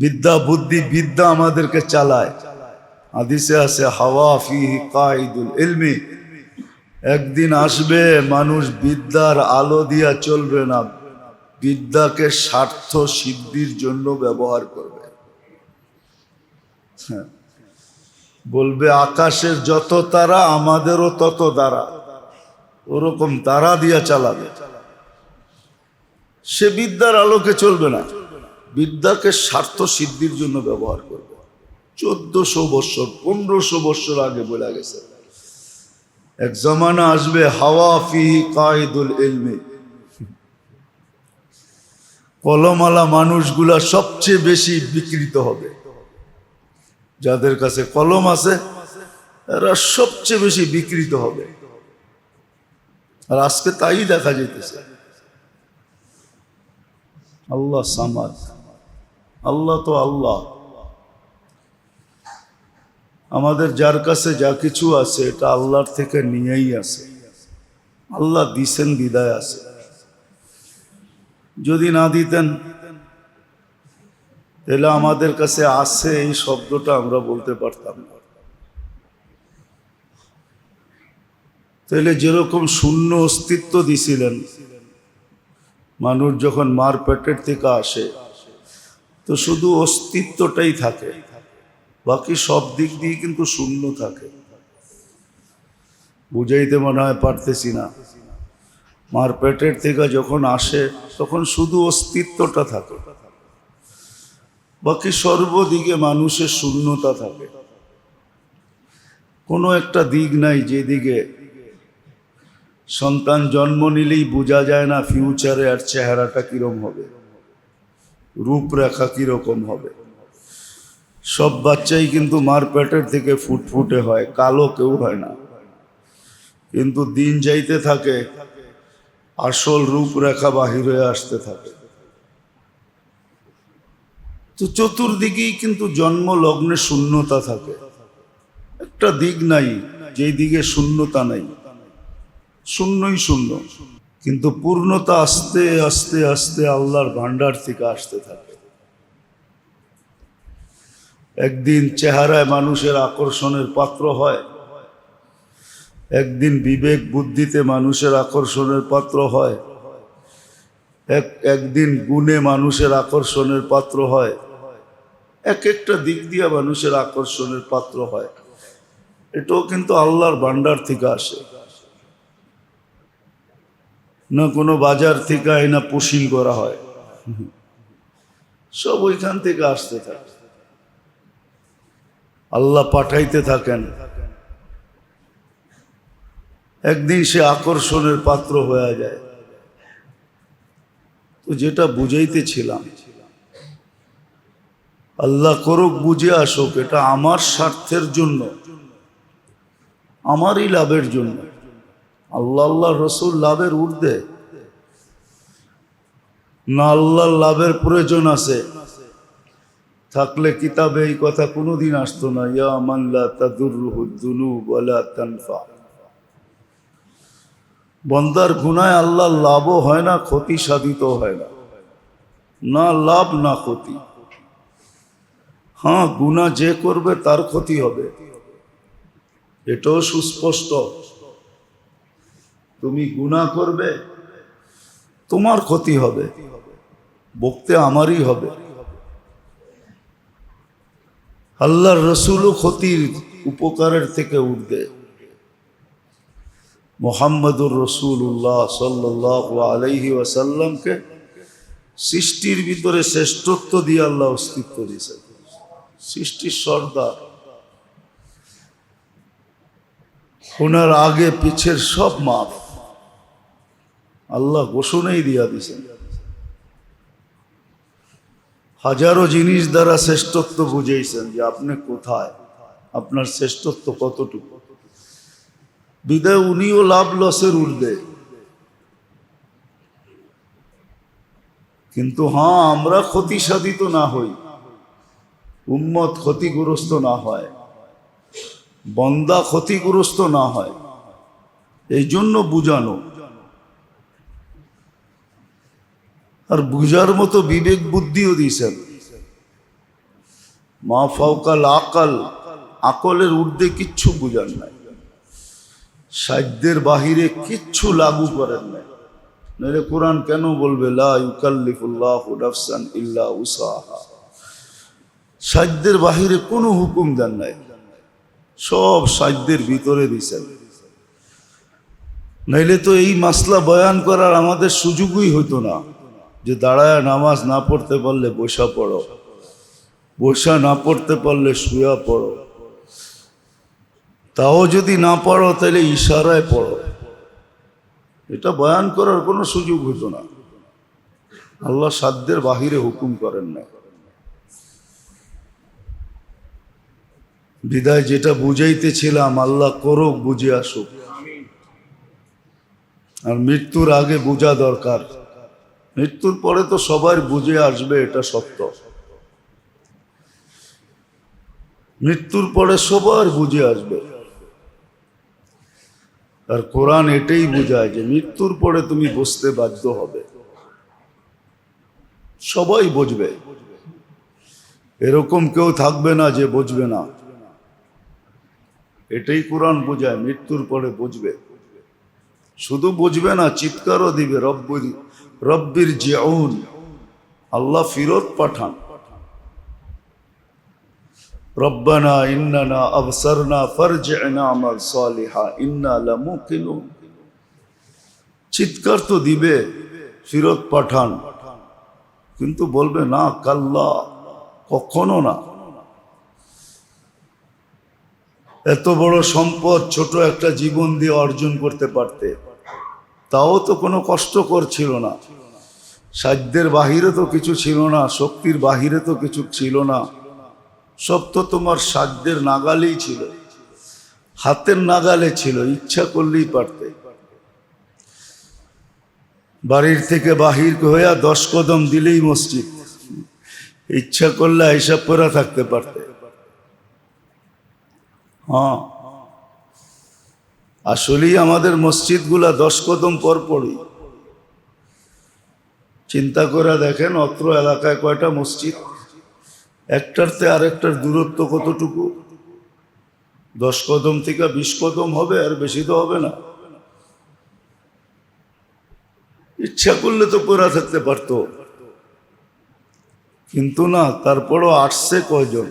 বিদ্যা, বুদ্ধি, বিদ্যা আমাদেরকে চালায়। হাদিসে আছে, হাওয়া ফিহি কাইদুল ইলমি। একদিন আসবে, মানুষ বিদ্যার আলো দিয়া চলবে না। বিদ্যাকে স্বার্থ সিদ্ধির জন্য ব্যবহার করবে। হ্যাঁ। বলবে, আকাশের যত তারা, আমাদেরও তত দ্বারা। ওরকম তারা দিয়া চালাবে। সে বিদ্যার আলোকে চলবে না। বিদ্যাকে স্বার্থ সিদ্ধির জন্য ব্যবহার করবে। চোদ্দশো বৎসর পনেরোশো বৎসর আগে বলে গেছে। এক জমানা আসবে হাওয়া ফিহি কায়দুল ইলমি। কলমালা মানুষগুলা সবচেয়ে বেশি বিকৃত হবে। যাদের কাছে কলম আছে, এরা সবচেয়ে বেশি বিকৃত হবে। আর আজকে তাই দেখা যেতেছে আল্লাহ সামাদ। আল্লাহ তো আল্লাহ। আমাদের যার কাছে যা কিছু আছে, এটা আল্লাহর থেকে নিয়েই আছে। আল্লাহ দিছেন, বিদায় আছে। যদি না দিতেন, তাহলে আমাদের কাছে আছে এই শব্দটা আমরা বলতে পারতাম তাহলে যেরকম শূন্য অস্তিত্ব দিছিলেন, মানুষ যখন মার পেটের থেকে আসে তো শুধু অস্তিত্বটাই থাকে। বাকি সব দিক দিয়ে কিন্তু শূন্য থাকে। বুঝাইতে মনে হয় পারতেছি না। মার পেটের থেকে যখন আসে, তখন শুধু অস্তিত্বটা থাকে। বাকি সর্বদিকে মানুষের শূন্যতা থাকে। কোনো একটা দিক নাই যেদিকে সন্তান জন্ম নিলেই বোঝা যায় না ফিউচারে আর চেহারাটা কিরম হবে। রূপরেখা কীরকম হবে? সব বাচ্চাই কিন্তু মার পেটের থেকে ফুটফুটে হয়, কালো কেউ হয় না। কিন্তু দিন যাইতে থাকে, আসল রূপরেখা বাহির হয়ে আসতে থাকে। তো চতুর্দিকেই কিন্তু জন্ম, লগ্নে শূন্যতা থাকে। একটা দিক নাই, যেই দিকে শূন্যতা নাই। শূন্যই শূন্য। কিন্তু পূর্ণতা আস্তে আস্তে আস্তে আল্লাহর ভান্ডার থেকে আসতে থাকে। একদিন চেহারায় মানুষের আকর্ষণের পাত্র হয়, একদিন বিবেক বুদ্ধিতে মানুষের আকর্ষণের পাত্র হয়, এক, একদিন গুণে মানুষের আকর্ষণের পাত্র হয়, এক একটা দিক দিয়ে মানুষের আকর্ষণের পাত্র হয়। এটাও কিন্তু আল্লাহর ভান্ডার থেকে আসে। না কোনো বাজার থেকে না পুশিং করা হয়। সব ওইখান থেকে আসতে থাকে। আল্লাহ পাঠাইতে থাকেন। একদিন সে আকর্ষণের পাত্র হয়ে যায়। তো যেটা বুঝাইতেছিলাম, আল্লাহ করুক বুঝে আসুক, এটা আমার স্বার্থের জন্য, আমারই লাভের জন্য। আল্লাহ আল্লাহ রসুল লাভের ঊর্ধ্বে। না আল্লাহর লাভের প্রয়োজন আছে। থাকলে কিতাবে এই কথা কোনোদিন আসতো না, ইয়া মাল্লা তাদুরুহুদ্দুনু বলা তানফা। বন্দার গুনায় আল্লাহ লাভও হয় না, ক্ষতি সাধিত হয় না। না লাভ, না ক্ষতি। হ্যাঁ গুণা যে করবে তার ক্ষতি হবে। এটাও সুস্পষ্ট। তুমি গুণা করবে, তোমার ক্ষতি হবে বকতে আমারই হবে। আল্লাহর রসুলও ক্ষতির উপকারের থেকে উঠবে। মোহাম্মদুর রসুল্লাহ সাল্লাহ আলাইহি ওয়াসাল্লামকে সৃষ্টির ভিতরে শ্রেষ্ঠত্ব দিয়ে আল্লাহ অস্তিত্ব দিয়েছে সৃষ্টির সর্দার। ওনার আগে, পিছের সব মাপ। আল্লাহ ঘোষণাই দিয়া দিছেন হাজারো জিনিস দ্বারা শ্রেষ্ঠত্ব বুঝেছেন যে আপনি কোথায়? আপনার শ্রেষ্ঠত্ব কতটুকু? বিদায় উনিও লাভ লসের উঠবে কিন্তু হ্যাঁ আমরা ক্ষতি সাধিত না হই। উম্মত ক্ষতিগ্রস্ত না হয়। বন্দা ক্ষতিগ্রস্ত না হয়। এই জন্য বুঝানো আর বুঝার মতো বিবেক বুদ্ধিও দিয়েছেন। মা ফাউকাল আকাল আকলের ঊর্ধ্বে কিচ্ছু বুঝান নাই। সাধ্যের বাহিরে কিচ্ছু লাগু করেন নাই। নইলে কোরআন কেন বলবে সাধ্যের বাহিরে কোনো হুকুম দেন নাই। সব সাধ্যের ভিতরে দিছেন নাইলে তো এই মাসলা বয়ান করার আমাদের সুযোগই হতো না। যে দাঁড়ায় নামাজ না পড়তে পারলে বসা পড়ো। বসা না পড়তে পারলে শুয়া পড়ো। তাও যদি না পড়ো তাহলে ইশারায় পড়ো। এটা বয়ান করার কোনো সুযোগ হতো না। আল্লাহ সাধ্যের বাহিরে হুকুম করেন না। বিদায় যেটা বুঝাইতেছিলাম, আল্লাহ করুক, বুঝে আসুক। আর মৃত্যুর আগে বোঝা দরকার। মৃত্যুর পরে তো সবার বুঝে আসবে এটা সত্য। মৃত্যুর পরে সবার বুঝে আসবে। আর কোরআন এটাই বোঝায় যে মৃত্যুর পরে তুমি বসতে বাধ্য হবে। সবাই বুঝবে। এরকম কেউ থাকবে না যে বুঝবে না। এটাই কোরআন বোঝায়, মৃত্যুর পরে বুঝবে। শুধু বুঝবে না, চিৎকারও দিবে রব্বির রব্বির জিউন, আল্লাহ ফিরত পাঠান। রব্বানা ইন্নানা আবসারনা সালিহা, ইন্না চিৎকার তো দিবে, ফিরত পাঠান। কিন্তু বলবে, না, কাল্লা, কখনো না। এত বড় সম্পদ ছোট একটা জীবন দিয়ে অর্জন করতে পারতে। তাও তো কোনো কষ্টকর ছিল না। সাধ্যের বাহিরে তো কিছু ছিল না, শক্তির বাহিরে তো কিছু ছিল না। সব তো তোমার সাধ্যের নাগালেই ছিল। হাতের নাগালে ছিল, ইচ্ছা করলেই পারতে। বাড়ির থেকে বাহির হইয়া দশ কদম দিলেই মসজিদ। ইচ্ছা করলে হিসাব করে থাকতে পারতে। হ্যাঁ। আসলেই আমাদের মসজিদগুলা দশ কদম পর পরই চিন্তা করে দেখেন অত্র এলাকায় কয়টা মসজিদ? একটারতে আরেকটার দূরত্ব কতটুকু? দশ কদম থেকে বিশ কদম হবে, আর বেশি তো হবে না। ইচ্ছা করলে তো পড়া থাকতে পারতো। কিন্তু না, তারপরও আসছে কয়জন?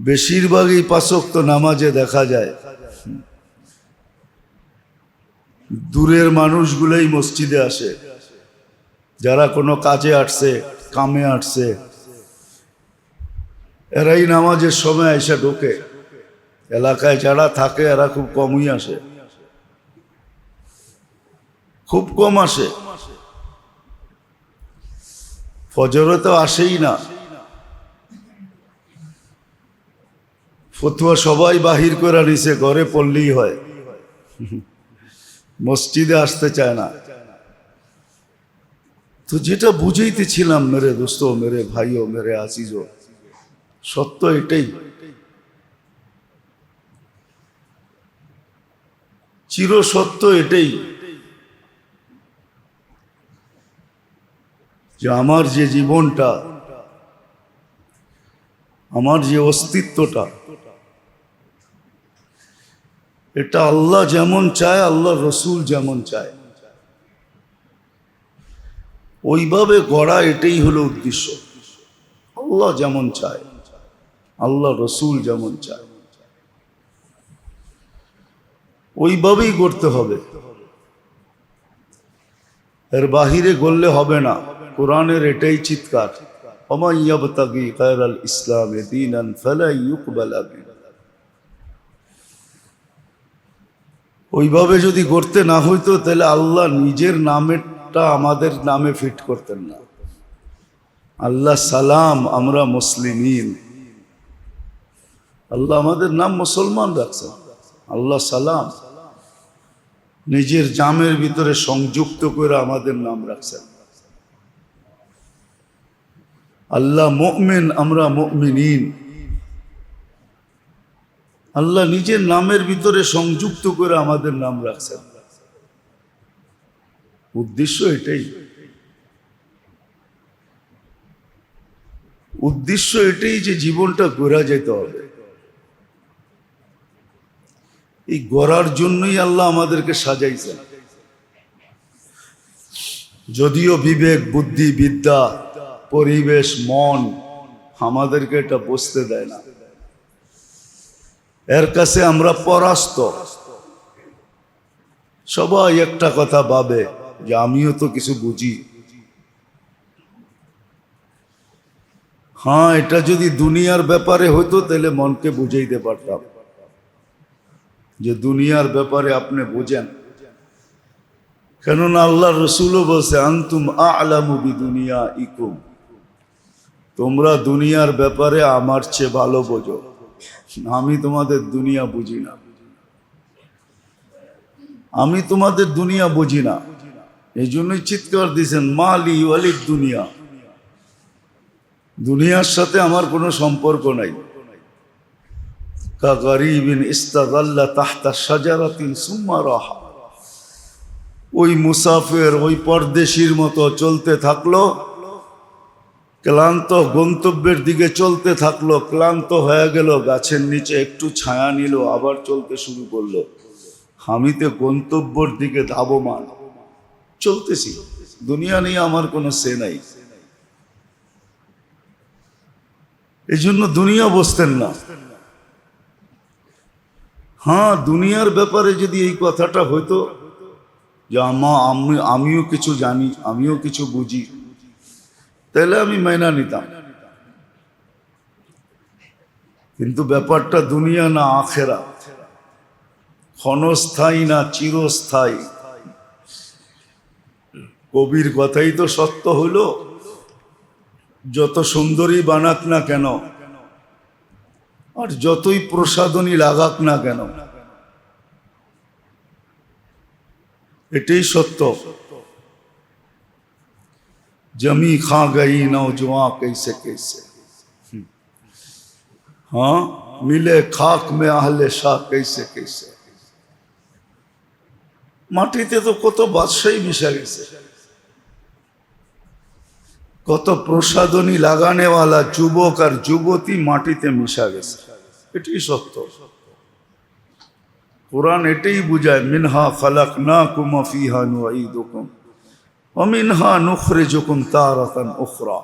বেশিরভাগই পাশক্ত নামাজে দেখা যায়। দূরের মানুষগুলোই মসজিদে আসে। যারা কোনো কাজে আসছে, কামে আসছে, এরাই নামাজের সময় এসে ঢোকে। এলাকায় যারা থাকে, এরা খুব কমই আসে। খুব কম আসে। ফজরে তো আসেই না। ফতুয়া সবাই বাহির করে নিছে, ঘরে পড়লেই হয়। মসজিদে আসতে চায় না। তো যেটা বুঝাইতেছিলাম, মেরে দোস্ত, মেরে ভাইও, মেরে আজিজও, সত্য এটাই। চির সত্য এটাই। যে আমার যে জীবনটা, আমার যে অস্তিত্বটা এটা আল্লাহ যেমন চায়, আল্লাহ রসুল যেমন চায়। ওইভাবে গড়া এটাই হলো উদ্দেশ্য। আল্লাহ যেমন চায়, আল্লাহ রসুল যেমন চায়। ওইভাবেই করতে হবে। এর বাহিরে গড়লে হবে না। কোরআনের এটাই চিৎকার ইসলামে ওইভাবে যদি করতে না হইতো, তাহলে আল্লাহ নিজের নামেরটা আমাদের নামে ফিট করতেন না। আল্লাহ সালাম, আমরা মুসলিমিন। আল্লাহ আমাদের নাম মুসলমান রাখছেন। আল্লাহ সালাম। নিজের জামের ভিতরে সংযুক্ত করে আমাদের নাম রাখছেন। আল্লাহ মুমিন, আমরা মুমিনিন। আল্লাহ নিজের নামের ভিতরে সংযুক্ত করে আমাদের নাম রাখছেন। উদ্দেশ্য এটাই। উদ্দেশ্য এটাই যে জীবনটা গড়া যেতে হবে। এই গড়ার জন্যই আল্লাহ আমাদেরকে সাজাইছেন। যদিও বিবেক, বুদ্ধি, বিদ্যা, পরিবেশ, মন আমাদেরকে এটা বসতে দেয় না। এর কাছে আমরা পরাস্ত। সবাই একটা কথা ভাবে যে আমিও তো কিছু বুঝি। হ্যাঁ এটা যদি দুনিয়ার ব্যাপারে হতো তাহলে মনকে বুঝাইতে পারতাম। যে দুনিয়ার ব্যাপারে আপনি বোঝেন। কেননা আল্লাহ রসুলও বলছে, আন্তুম আলামুবি দুনিয়া ইকুম তোমরা দুনিয়ার ব্যাপারে আমার চেয়ে ভালো বোঝো। আমি তোমাদের দুনিয়া বুঝি না। আমি তোমাদের দুনিয়া বুঝি না। এই জন্যই চিৎকার দিয়েছেন, মালি ওয়ালিদ দুনিয়া। দুনিয়ার সাথে আমার কোনো সম্পর্ক নাই। কা গরিবিন ইস্তাগাল্লা তাহতা সাজারাতিন সুম্মা রাহা। ওই মুসাফের ওই পরদেশির মতো চলতে থাকল ক্লান্ত গন্তব্যের দিকে চলতে থাকল, ক্লান্ত হয়ে গেল, গাছের নিচে একটু ছায়া নিল, আবার চলতে শুরু করল। আমি তো গন্তব্যর দিকে ধাবমান। চলতেছি, দুনিয়া নিয়ে আমার কোনো সে নাই। এই জন্য দুনিয়া বসতেন না। হ্যাঁ দুনিয়ার ব্যাপারে যদি এই কথাটা হইতো যে আমি, আমিও কিছু জানি, আমিও কিছু বুঝি। তাহলে আমি মাইনা নিতাম। কিন্তু ব্যাপারটা দুনিয়া না আখেরা। ক্ষণস্থায়ী না চিরস্থায়ী। কবির কথাই তো সত্য হইল যত সুন্দরী বানাক না কেন, আর যতই প্রসাদনী লাগাক না কেন, এটাই সত্য। जमी खा गई नौजवां कैसे कैसे हाँ मिले खाक में आहले शाह कैसे कैसे মাটিতে তো কত বাদশাহী মিশা গেছে কত প্রসাদনী লাগানেওয়ালা যুবক আর যুবতী মাটিতে মিশা গেছে এটাই সত্য কোরআন এটাই বুঝায় মিনহা খালাক না কুমা ফিহা নুঈদুকুম অমিনহা নুখরে যখন তারাতান উখরা।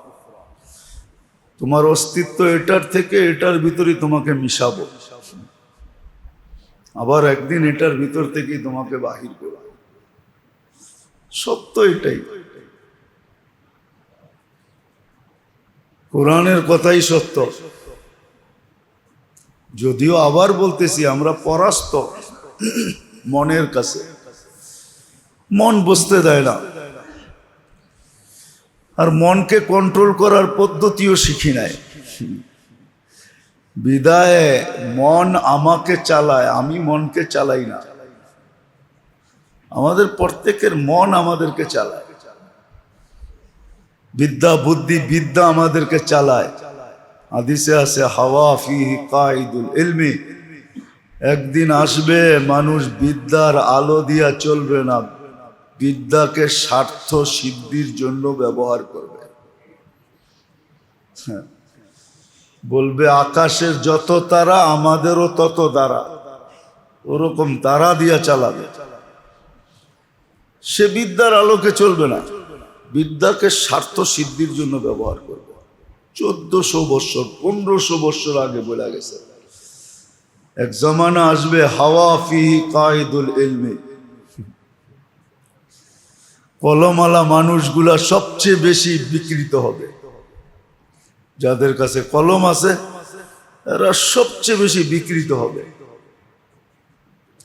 তোমার অস্তিত্ব এটার থেকে এটার ভিতরে তোমাকে মিশাবো। আবার একদিন এটার ভিতর থেকেই তোমাকে বাহির করব। সত্য এটাই। কোরআনের কথাই সত্য। যদিও আবার বলতেছি, আমরা পরাস্ত মনের কাছে। মন বসতে দেয় না। আর মনকে কন্ট্রোল করার পদ্ধতিও শিখি নাই। বিদায়, মন আমাকে চালায়, আমি মনকে চালাই না। আমাদের প্রত্যেকের মন আমাদেরকে চালায়। বিদ্যা, বুদ্ধি, বিদ্যা আমাদেরকে চালায়। হাদিসে আছে, হাওয়া ফিহি কাইদুল ইলমি। একদিন আসবে, মানুষ বিদ্যার আলো দিয়া চলবে না। বিদ্যাকে স্বার্থ সিদ্ধির জন্য ব্যবহার করবে। হ্যাঁ। বলবে, আকাশের যত তারা, আমাদেরও তত দ্বারা। ওরকম তারা দিয়া চালাবে। সে বিদ্যার আলোকে চলবে না। বিদ্যাকে স্বার্থ সিদ্ধির জন্য ব্যবহার করবে। চোদ্দশো বৎসর, পনেরোশো বৎসর আগে বলে গেছে। এক জমানা আসবে, হাওয়া ফিহি কায়দুল ইলমি। কলমালা মানুষগুলা সবচেয়ে বেশি বিকৃত হবে। যাদের কাছে কলম আছে এরা সবচেয়ে বেশি বিকৃত হবে।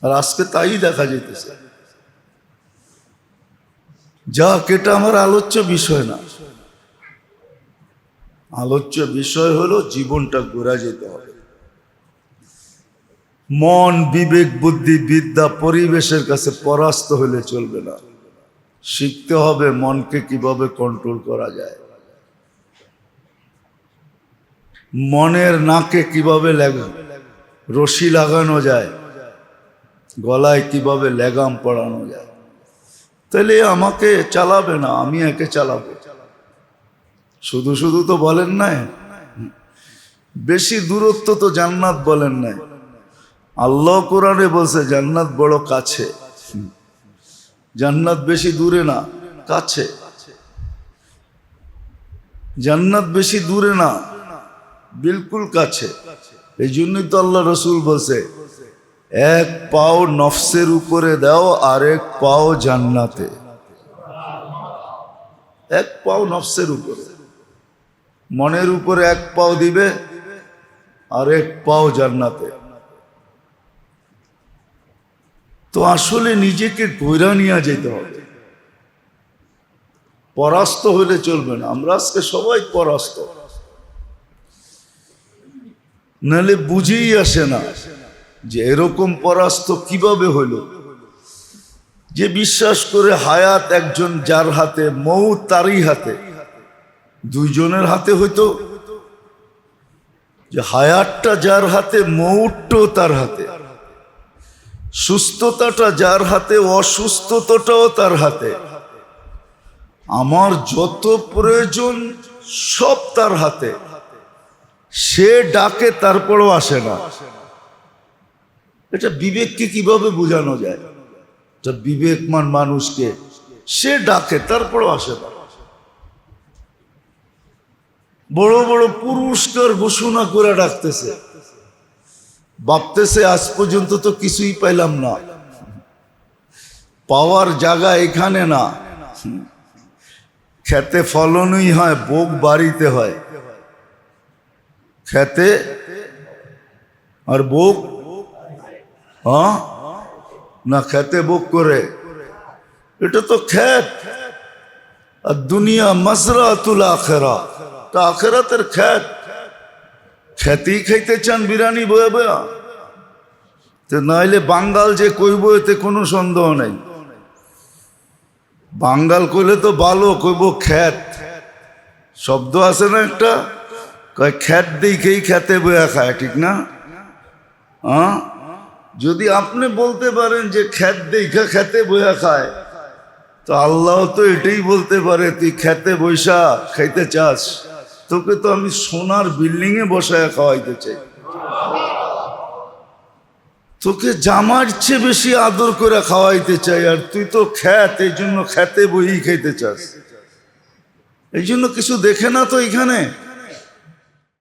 আর আজকে তাই দেখা যেতেছে যাক এটা আমার আলোচ্য বিষয় না। আলোচ্য বিষয় হলো জীবনটা ঘোরা যেতে হবে। মন, বিবেক, বুদ্ধি, বিদ্যা, পরিবেশের কাছে পরাস্ত হলে চলবে না। শিখতে হবে মনকে কীভাবে কন্ট্রোল করা যায়। মনের নাকে কীভাবে রশি লাগানো যায়, গলায় কীভাবে লেগাম পড়ানো যায়। তাহলে আমাকে চালাবে না, আমি একে চালাবো। শুধু শুধু তো বলেন নাই, বেশি দূরত্ব তো জান্নাত বলেন নাই। আল্লাহ কোরআনে বলছে, জান্নাত বড় কাছে। জান্নাত বেশি দূরে না, কাছে। জান্নাত বেশি দূরে না, বিলকুল কাছে। এই জন্যই তো আল্লাহ রসুল বলছে, এক পাও নফসের উপরে দাও আর এক পাও জান্নাতে। এক পাও নফসের উপরে। মনের উপরে এক পাও দিবে আর এক পাও জান্নাতে। তো আসলে নিজেকে গৈরা নিয়ে যেতে হবে। পরাস্ত হলে চলবে না। আমরা আজকে সবাই পরাস্ত। নাহলে বুঝেই আসে না যে এরকম পরাস্ত কীভাবে হলো যে বিশ্বাস করে হায়াত একজন যার হাতে মৌ তারই হাতে। দুইজনের হাতে হইতো। যে হায়াতটা যার হাতে মৌটও তার হাতে। সুস্থতাটা যার হাতে, অসুস্থতাটাও তার হাতে। আমার যত প্রয়োজন সব তার হাতে। সে ডাকে, তারপরও আসে না। এটা বিবেককে কীভাবে বোঝানো যায়? এটা বিবেকমান মানুষকে সে ডাকে, তারপরও আসে না। বড় বড় পুরস্কার ঘোষণা করে ডাকতেছে। ভাবতেছে, আজ পর্যন্ত তো কিছুই পাইলাম না। পাওয়ার জায়গা এখানে না। খেতে ফলনই হয় বোক বাড়িতে হয়। খেতে আর বোক হ্যাঁ? না, খেতে বোক করে। এটা তো খেত। আর দুনিয়া মজরাতুল আখেরা। তা আখেরাতের খ্যাত খ্যাতেই খাইতে চান বিরানি বয়ে বয়া। তো নাইলে বাঙ্গাল যে কইব এতে কোনো সন্দেহ নেই। বাঙ্গাল কইলে তো ভালো কইব খ্যাত শব্দ আছে না একটা? খ্যাত দিকেই খেতে বয়া খায়, ঠিক না? হ্যাঁ যদি আপনি বলতে পারেন যে খ্যাত দেখা খেতে বয়া খায়, তো আল্লাহ তো এটাই বলতে পারে, তুই খেতে বৈশা খাইতে চাস। তোকে তো আমি সোনার বিল্ডিং এ বসায় খাওয়াইতে চাই। তোকে জামার চেয়ে বেশি আদর করে খাওয়াইতে চাই, আর তুই তো খ্যাত, এই জন্য খেতে বই খাইতে চাস। এই জন্য কিছু দেখে না তো এখানে?